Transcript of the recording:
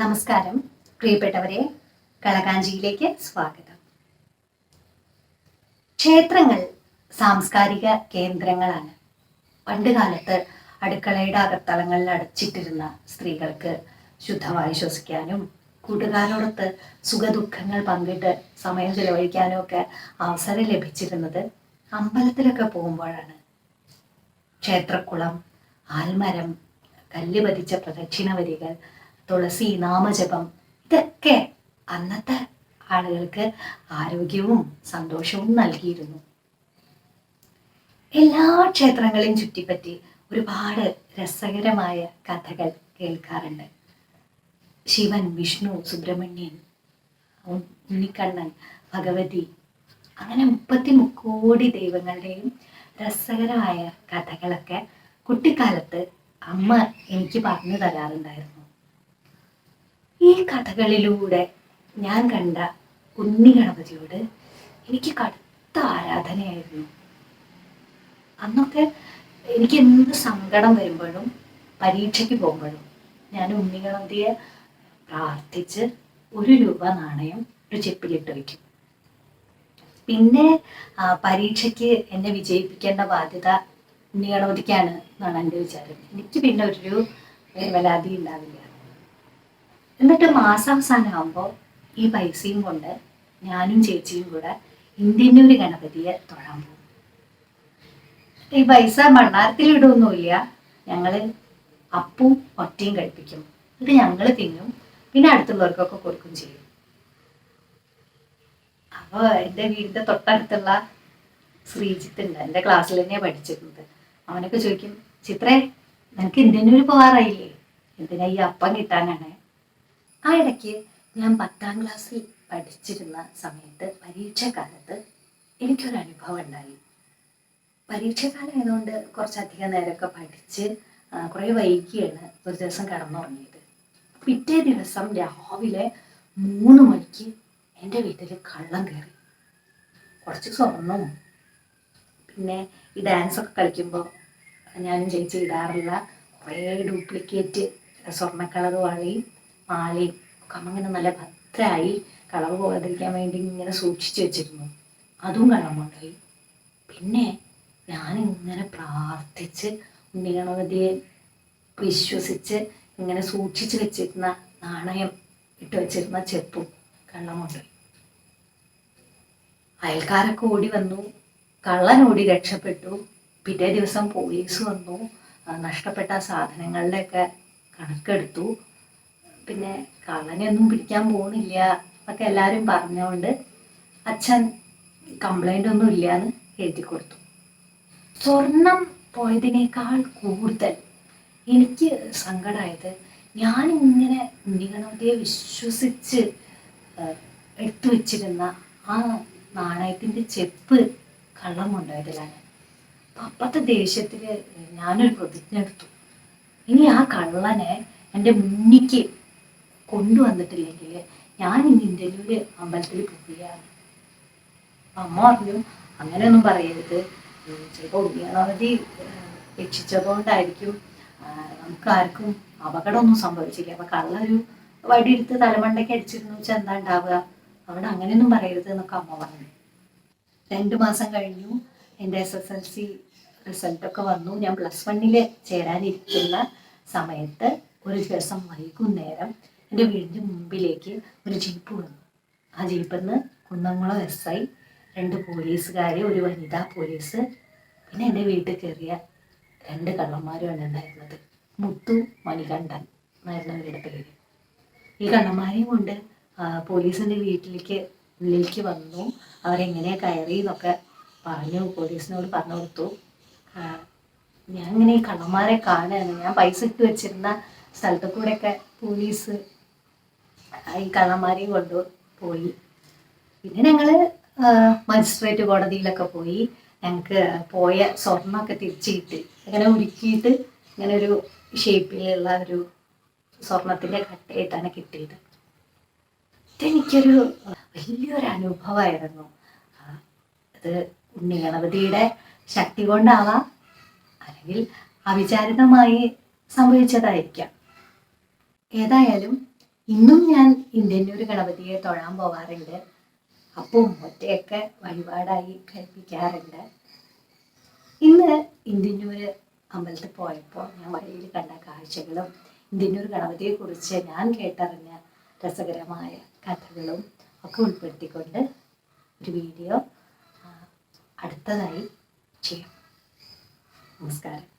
നമസ്കാരം. പ്രിയപ്പെട്ടവരെ കളകാഞ്ചിയിലേക്ക് സ്വാഗതം. ക്ഷേത്രങ്ങൾ സാംസ്കാരിക കേന്ദ്രങ്ങളാണ്. പണ്ട് കാലത്ത് അടുക്കളയുടെ അകത്തളങ്ങളിൽ അടച്ചിട്ടിരുന്ന സ്ത്രീകൾക്ക് ശുദ്ധമായി ശ്വസിക്കാനും കൂട്ടുകാരോടൊത്ത് സുഖദുഃഖങ്ങൾ പങ്കിട്ട് സമയം ചെലവഴിക്കാനും ഒക്കെ അവസരം ലഭിച്ചിരുന്നത് അമ്പലത്തിലൊക്കെ പോകുമ്പോഴാണ്. ക്ഷേത്രക്കുളം ആൽമരം കല്ല് പതിച്ച പ്രദക്ഷിണ വരികൾ തുളസി നാമജപം ഇതൊക്കെ അന്നത്തെ ആളുകൾക്ക് ആരോഗ്യവും സന്തോഷവും നൽകിയിരുന്നു. എല്ലാ ക്ഷേത്രങ്ങളെയും ചുറ്റിപ്പറ്റി ഒരുപാട് രസകരമായ കഥകൾ കേൾക്കാറുണ്ട്. ശിവൻ വിഷ്ണു സുബ്രഹ്മണ്യൻ ഉണ്ണിക്കണ്ണൻ ഭഗവതി അങ്ങനെ മുപ്പത്തി മുക്കോടി ദൈവങ്ങളുടെയും രസകരമായ കഥകളൊക്കെ കുട്ടിക്കാലത്ത് അമ്മ എനിക്ക് പറഞ്ഞു തരാറുണ്ടായിരുന്നു. ഈ കഥകളിലൂടെ ഞാൻ കണ്ട ഉണ്ണി ഗണപതിയോട് എനിക്ക് കടുത്ത ആരാധനയായിരുന്നു. അന്നൊക്കെ എനിക്ക് എന്ത് സങ്കടം വരുമ്പോഴും പരീക്ഷയ്ക്ക് പോകുമ്പോഴും ഞാൻ ഉണ്ണി ഗണപതിയെ പ്രാർത്ഥിച്ച് ഒരു രൂപ നാണയം ഒരു ചെപ്പിലിട്ട് വയ്ക്കും. പിന്നെ പരീക്ഷയ്ക്ക് എന്നെ വിജയിപ്പിക്കേണ്ട ബാധ്യത ഉണ്ണി ഗണപതിക്കാണ് എന്നാണ് എന്റെ വിചാരം. എനിക്ക് പിന്നെ ഒരു വേവലാതി ഉണ്ടാവില്ല. എന്നിട്ട് മാസാവസാനം ആകുമ്പോൾ ഈ പൈസയും കൊണ്ട് ഞാനും ചേച്ചിയും കൂടെ ഇന്ത്യന്റെ ഒരു ഗണപതിയെ തൊഴാൻ പോകും. ഈ പൈസ ഭണ്ണാരത്തിൽ ഇടുമൊന്നുമില്ല ഞങ്ങൾ അപ്പും ഒറ്റയും കഴിപ്പിക്കും. ഇത് ഞങ്ങൾ തിന്നും. പിന്നെ അടുത്തുള്ളവർക്കൊക്കെ കൊടുക്കും ചെയ്യും. അപ്പോൾ എന്റെ വീടിന്റെ തൊട്ടടുത്തുള്ള ശ്രീജിത്ത് ഉണ്ട്. എന്റെ ക്ലാസ്സിൽ തന്നെയാണ് പഠിച്ചിരുന്നത്. അവനൊക്കെ ചോദിക്കും ചിത്രേ നിനക്ക് ഇന്ത്യന്നൂര് പോകാറായില്ലേ എന്തിനാ ഈ അപ്പം കിട്ടാനാണ്? ആ ഇടയ്ക്ക് ഞാൻ പത്താം ക്ലാസ്സിൽ പഠിച്ചിരുന്ന സമയത്ത് പരീക്ഷക്കാലത്ത് എനിക്കൊരു അനുഭവം ഉണ്ടായി. പരീക്ഷക്കാലം ആയതുകൊണ്ട് കുറച്ചധികം നേരമൊക്കെ പഠിച്ച് കുറേ വൈകിയാണ് ഒരു ദിവസം കിടന്നുറങ്ങിയത്. പിറ്റേ ദിവസം രാവിലെ മൂന്ന് മണിക്ക് എന്റെ വീട്ടിൽ കള്ളം കയറി. കുറച്ച് സ്വർണവും പിന്നെ ഈ ഡാൻസ് ഒക്കെ കളിക്കുമ്പോൾ ഞാനും ചേച്ചി ഇടാറുള്ള കുറേ ഡ്യൂപ്ലിക്കേറ്റ് സ്വർണക്കളർ വളയും ഒക്കെ അങ്ങനെ നല്ല ഭദ്രമായി കളവ് പോകാതിരിക്കാൻ വേണ്ടി ഇങ്ങനെ സൂക്ഷിച്ചു വെച്ചിരുന്നു. അതും കള്ളമുണ്ടായി പിന്നെ ഞാൻ ഇങ്ങനെ പ്രാർത്ഥിച്ച് ഉണ്ണിഗണപതിയെ വിശ്വസിച്ച് ഇങ്ങനെ സൂക്ഷിച്ച് വെച്ചിരുന്ന നാണയം ഇട്ട് വെച്ചിരുന്ന ചെപ്പും കള്ളമുണ്ടായി അയൽക്കാരൊക്കെ ഓടി വന്നു കള്ളൻ ഓടി രക്ഷപ്പെട്ടു പിറ്റേ ദിവസം പോലീസ് വന്നു നഷ്ടപ്പെട്ട സാധനങ്ങളുടെയൊക്കെ കണക്കെടുത്തു പിന്നെ കള്ളനെയൊന്നും പിടിക്കാൻ പോകുന്നില്ല എന്നൊക്കെ എല്ലാവരും പറഞ്ഞുകൊണ്ട് അച്ഛൻ കംപ്ലൈന്റ് ഒന്നും ഇല്ല എന്ന് എഴുതി കൊടുത്തു. സ്വർണം പോയതിനേക്കാൾ കൂടുതൽ എനിക്ക് സങ്കടമായത് ഞാൻ ഇങ്ങനെ ഉണ്ണിഗണപതിയെ വിശ്വസിച്ച് എടുത്തു വെച്ചിരുന്ന ആ നാണയത്തിന്റെ ചെപ്പ് കള്ളം കൊണ്ടായതിലാണ് അപ്പം അപ്പത്തെ ദേഷ്യത്തിൽ ഞാനൊരു പ്രതിജ്ഞ എടുത്തു. ഇനി ആ കള്ളനെ എന്റെ മുന്നിക്ക് കൊണ്ടുവന്നിട്ടില്ലെങ്കിൽ ഞാൻ ഇനി ഇന്ത്യയിലൂടെ അമ്പലത്തിൽ പോവുകയാണ്. അമ്മ പറഞ്ഞു അങ്ങനെയൊന്നും പറയരുത്. ചിലപ്പോൾ ഉണ്ണിയണവധി രക്ഷിച്ചതുകൊണ്ടായിരിക്കും. നമുക്ക് ആർക്കും അപകടമൊന്നും സംഭവിച്ചില്ല. അപ്പൊ കള്ളൊരു വടിയെടുത്ത് തലമണ്ടയ്ക്ക് അടിച്ചിരുന്നു വെച്ചാൽ എന്താ ഉണ്ടാവുക? അവിടെ അങ്ങനെയൊന്നും പറയരുത് എന്നൊക്കെ അമ്മ പറഞ്ഞു. രണ്ട് മാസം കഴിഞ്ഞു. എന്റെ എസ് എസ് എൽ സി റിസൾട്ടൊക്കെ വന്നു. ഞാൻ പ്ലസ് വണ്ണിൽ ചേരാനിരിക്കുന്ന സമയത്ത് ഒരു ദിവസം വൈകുന്നേരം എന്റെ വീടിന്റെ മുമ്പിലേക്ക് ഒരു ജീപ്പ് വന്നു. ആ ജീപ്പിൽ നിന്ന് കുന്നംകുളം എസ് ഐ രണ്ട് പോലീസുകാർ ഒരു വനിതാ പോലീസ് പിന്നെ എന്റെ വീട്ടിൽ കയറിയ രണ്ട് കള്ളന്മാരുമാണ് ഉണ്ടായിരുന്നത്. മുത്തു മണികണ്ഠൻ എന്നായിരുന്നു അവരുടെ പേര്. ഈ കള്ളന്മാരെയും കൊണ്ട് പോലീസിന്റെ വീട്ടിലേക്ക് ഉള്ളിലേക്ക് വന്നു. അവരെങ്ങനെ കയറി എന്നൊക്കെ പറഞ്ഞു പോലീസിനോട് പറഞ്ഞു കൊടുത്തു. ഞാൻ ഇങ്ങനെ ഈ കള്ളന്മാരെ കാണുകയാണ്. ഞാൻ പൈസ ഇട്ട് വെച്ചിരുന്ന സ്ഥലത്തു കൂടെയൊക്കെ പോലീസ് ഈ കള്ളന്മാരെയും കൊണ്ട് പോയി. പിന്നെ ഞങ്ങൾ മജിസ്ട്രേറ്റ് കോടതിയിലൊക്കെ പോയി. ഞങ്ങൾക്ക് പോയ സ്വർണമൊക്കെ തിരിച്ചു അങ്ങനെ ഉരുക്കിയിട്ട് ഇങ്ങനെ ഒരു ഷേപ്പിലുള്ള ഒരു സ്വർണത്തിന്റെ കട്ടയായിട്ടാണ് കിട്ടിയത്. ഇതെനിക്കൊരു വലിയൊരു അനുഭവമായിരുന്നു. അത് ഉണ്ണി ഗണപതിയുടെ ശക്തി കൊണ്ടാവാം അല്ലെങ്കിൽ അവിചാരിതമായി സംഭവിച്ചതായിരിക്കാം. ഏതായാലും ഇന്നും ഞാൻ ഇന്ത്യന്നൂർ ഗണപതിയെ തൊഴാൻ പോവാറുണ്ട്. അപ്പവും ഒറ്റയൊക്കെ വഴിപാടായി കഴിപ്പിക്കാറുണ്ട്. ഇന്ന് ഇന്ത്യന്നൂര് അമ്പലത്തിൽ പോയപ്പോൾ ഞാൻ വഴിയിൽ കണ്ട കാഴ്ചകളും ഇന്ത്യന്നൂർ ഗണപതിയെ കുറിച്ച് ഞാൻ കേട്ടറിഞ്ഞ രസകരമായ കഥകളും ഒക്കെ ഉൾപ്പെടുത്തിക്കൊണ്ട് ഒരു വീഡിയോ അടുത്തതായി ചെയ്യാം. നമസ്കാരം.